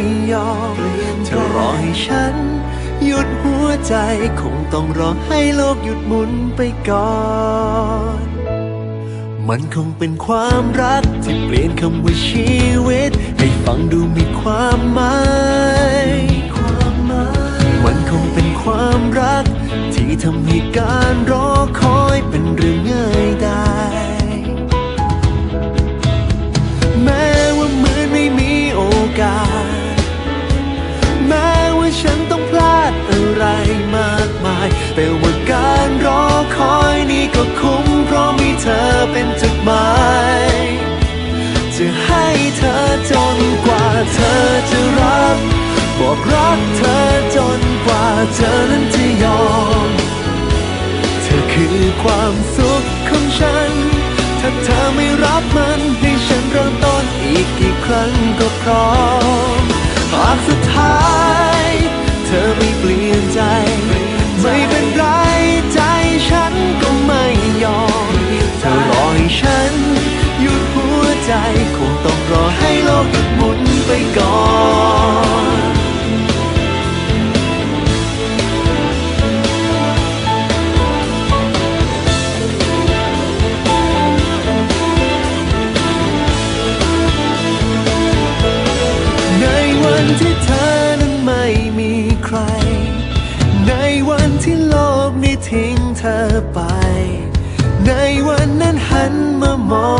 ก็ไม่ยอมเธอรอให้ฉัน หยุดหัวใจคงต้องรอให้โลกหยุดหมุนไปก่อน มันคงเป็นความรักที่เปลี่ยนคำว่าชีวิต ให้ฟังดูมีความหมายความหมายมันคงเป็นความรัก ที่ทำให้การรอคอยเป็น แต่ว่าการรอคอยนี่ก็คุ้มเพราะมีเธอเป็นจุดหมาย จะให้เธอจนกว่าเธอจะรับ บอกรักเธอจนกว่าเธอนั้นจะยอม เธอคือความสุขของฉัน ถ้าเธอไม่รับมันให้ฉันเริ่มต้นอีกกี่ครั้งก็พร้อมหากสุดท้าย เธอไม่ วใจคงต้องรอให้โลกหยุดหมุนไปก่อนในวันที่เธอนั้นไม่มีใคร ในวันที่โลกนี้ทิ้งเธอไป ในวันนั้นหันมามอง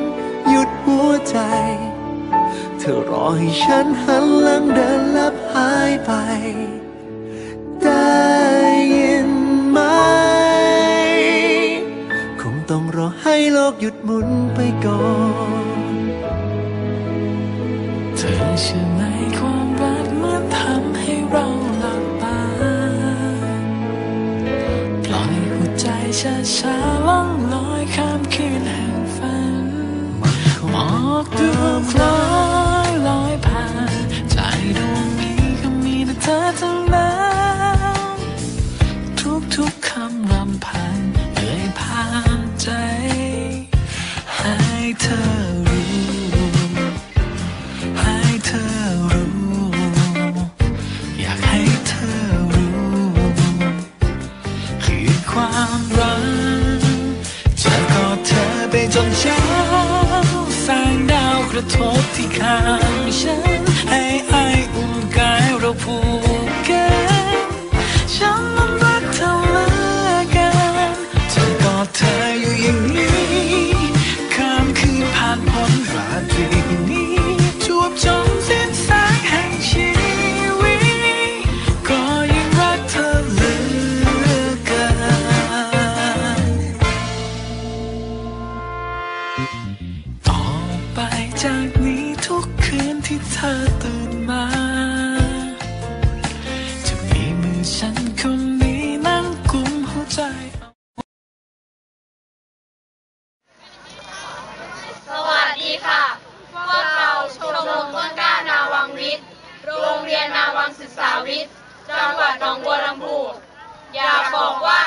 หยุดหัวใจ เธอรอให้ฉันหันหลังเดินลับหายไป ได้ยินไหม คงต้องรอให้โลกหยุดหมุนไปก่อน เธอเชื่อไหมความรักมันทำให้เราหลับตาปล่อยหัวใจช้าช้าๆล่องลอยข้ามคืนแห่ง อกดวงล้อยลอยผ่านใจดวงนี้ก็มีแต่เธอเท่านั้นทุกๆคำรำพันเอ่ยผ่านใจ ให้เธอรู้ ให้เธอรู้ อยากให้เธอรู้ คือความรักจะกอดเธอไปจนเช้า แสงดาวกระทบที่ข้างฉันให้ หนองบัวลำพูอยากบอกว่า